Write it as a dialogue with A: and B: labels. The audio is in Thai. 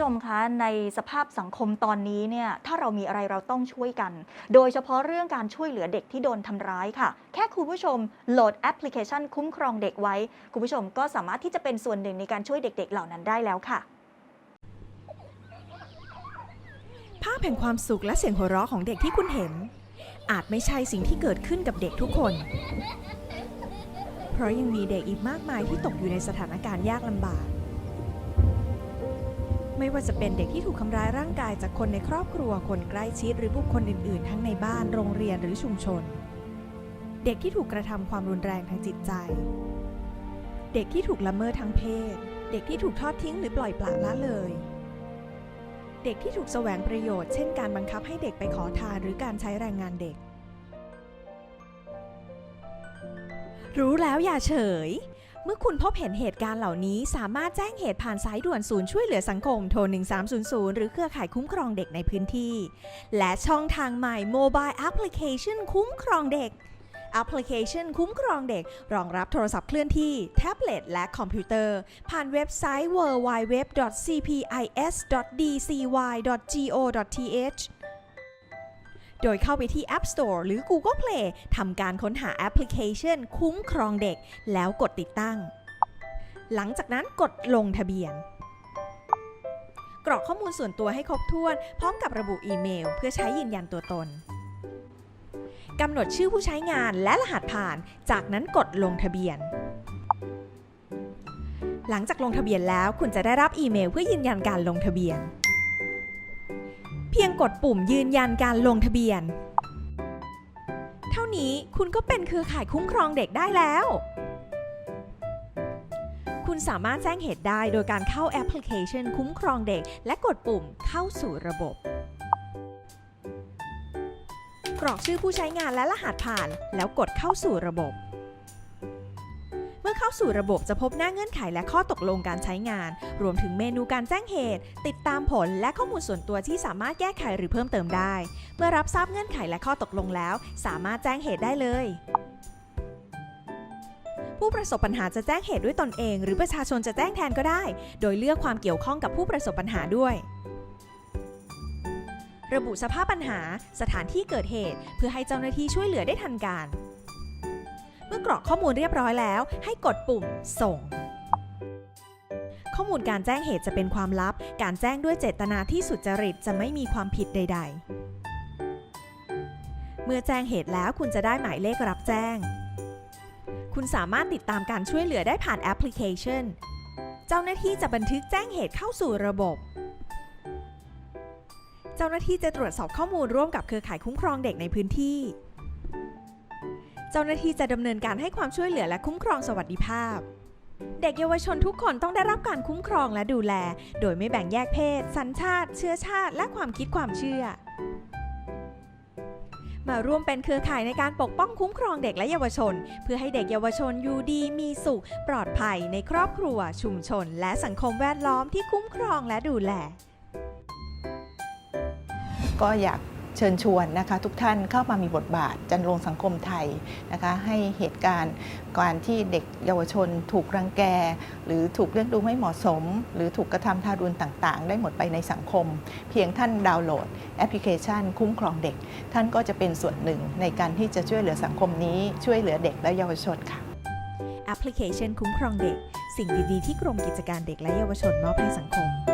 A: ชมคะในสภาพสังคมตอนนี้เนี่ยถ้าเรามีอะไรเราต้องช่วยกัน โดยเฉพาะเรื่องการช่วยเหลือเด็กที่โดนทำร้ายค่ะ แค่คุณผู้ชมโหลดแอปพลิเคชันคุ้มครองเด็กไว้ คุณผู้ชมก็สามารถที่จะเป็นส่วนหนึ่งในการช่วยเด็ก ๆ เหล่านั้นได้แล้วค่ะ
B: ภาพแห่งความสุขและเสียงหัวเราะของเด็กที่คุณเห็น อาจไม่ใช่สิ่งที่เกิดขึ้นกับเด็กทุกคน เพราะยังมีเด็กอีกมากมายที่ตกอยู่ในสถานการณ์ยากลำบาก ไม่ว่าจะเป็นเด็กที่ถูกทำร้ายร่างกายจากคนในครอบครัวคนใกล้ชิดหรือบุคคลอื่น ๆ ทั้งในบ้านโรงเรียนหรือชุมชน เด็กที่ถูกกระทำความรุนแรงทางจิตใจ เด็กที่ถูกละเมิดทางเพศ เด็กที่ถูกทอดทิ้งหรือปล่อยปละละเลย เด็กที่ถูกแสวงประโยชน์ เช่นการบังคับให้เด็กไปขอทานหรือการใช้แรงงานเด็ก รู้แล้วอย่าเฉย เมื่อคุณพบเห็นเหตุการณ์เหล่านี้ สามารถแจ้งเหตุผ่านสายด่วนศูนย์ช่วยเหลือสังคมโทร 1300 หรือเครือข่ายคุ้มครองเด็กในพื้นที่ และช่องทางใหม่ Mobile Application คุ้มครองเด็กแอปพลิเคชันคุ้มครองเด็ก รองรับโทรศัพท์เคลื่อนที่ แท็บเล็ต และคอมพิวเตอร์ ผ่านเว็บไซต์ www.cpis.dcy.go.th โดยเข้าไปที่ App Store หรือ Google Play ทำการค้นหาแอปพลิเคชัน คุ้มครองเด็ก แล้วกดติดตั้ง หลังจากนั้นกดลงทะเบียน กรอกข้อมูลส่วนตัวให้ครบถ้วน พร้อมกับระบุอีเมล เพื่อใช้ยืนยันตัวตนกำหนดชื่อผู้ใช้งานและรหัสผ่าน จากนั้นกดลงทะเบียน หลังจากลงทะเบียนแล้วคุณจะได้รับอีเมลเพื่อยืนยันการลงทะเบียน เพียงกดปุ่มยืนยันการลงทะเบียน เท่านี้คุณก็เป็นเครือข่ายคุ้มครองเด็กได้แล้ว คุณสามารถแจ้งเหตุได้โดยการเข้าแอปพลิเคชันคุ้มครองเด็ก และกดปุ่มเข้าสู่ระบบ กรอกชื่อผู้ใช้งานและรหัสผ่าน แล้วกดเข้าสู่ระบบ เข้าสู่ระบบจะพบหน้าเงื่อนไขและข้อตกลงการใช้งาน รวมถึงเมนูการแจ้งเหตุ ติดตามผลและข้อมูลส่วนตัวที่สามารถแก้ไขหรือเพิ่มเติมได้ เมื่อรับทราบเงื่อนไขและข้อตกลงแล้ว สามารถแจ้งเหตุได้เลยผู้ประสบปัญหาจะแจ้งเหตุด้วยตนเอง หรือประชาชนจะแจ้งแทนก็ได้ โดยเลือกความเกี่ยวข้องกับผู้ประสบปัญหาด้วย ระบุสภาพปัญหา สถานที่เกิดเหตุ เพื่อให้เจ้าหน้าที่ช่วยเหลือได้ทันการ เมื่อกรอกข้อมูลเรียบร้อยแล้ว ให้กดปุ่มส่ง ข้อมูลการแจ้งเหตุจะเป็นความลับ การแจ้งด้วยเจตนาที่สุจริตจะไม่มีความผิดใด ๆ เมื่อแจ้งเหตุแล้วคุณจะได้หมายเลขรับแจ้ง คุณสามารถติดตามการช่วยเหลือได้ผ่านแอปพลิเคชัน เจ้าหน้าที่จะบันทึกแจ้งเหตุเข้าสู่ระบบเจ้าหน้าที่จะตรวจสอบข้อมูลร่วมกับเครือข่ายคุ้มครองเด็กในพื้นที่ เจ้าหน้าที่จะดำเนินการให้ความช่วยเหลือและคุ้มครองสวัสดิภาพ เด็กเยาวชนทุกคนต้องได้รับการคุ้มครองและดูแล โดยไม่แบ่งแยกเพศ สัญชาติ เชื้อชาติ และความคิดความเชื่อ มาร่วมเป็นเครือข่ายในการปกป้องคุ้มครองเด็กและเยาวชน เพื่อให้เด็กเยาวชนอยู่ดีมีสุข ปลอดภัยในครอบครัว ชุมชน และสังคมแวดล้อมที่คุ้มครองและดูแล
C: ก็อยาก เชิญชวนนะคะทุกท่านเข้ามามีบทบาทจันรงสังคมไทยนะคะให้เหตุการณ์การที่เด็กเยาวชน ถูกรังแก หรือถูกเลี้ยงดูไม่เหมาะสม หรือถูกกระทำทารุณต่างๆ ได้หมดไปในสังคม เพียงท่านดาวน์โหลดแอปพลิเคชัน คุ้มครองเด็ก ท่านก็จะเป็นส่วนหนึ่งในการที่จะช่วยเหลือสังคมนี้ช่วยเหลือเด็กและเยาวชนค่ะ
B: แอปพลิเคชันคุ้มครองเด็ก สิ่งดีๆที่กรมกิจการเด็กและเยาวชนมอบให้สังคม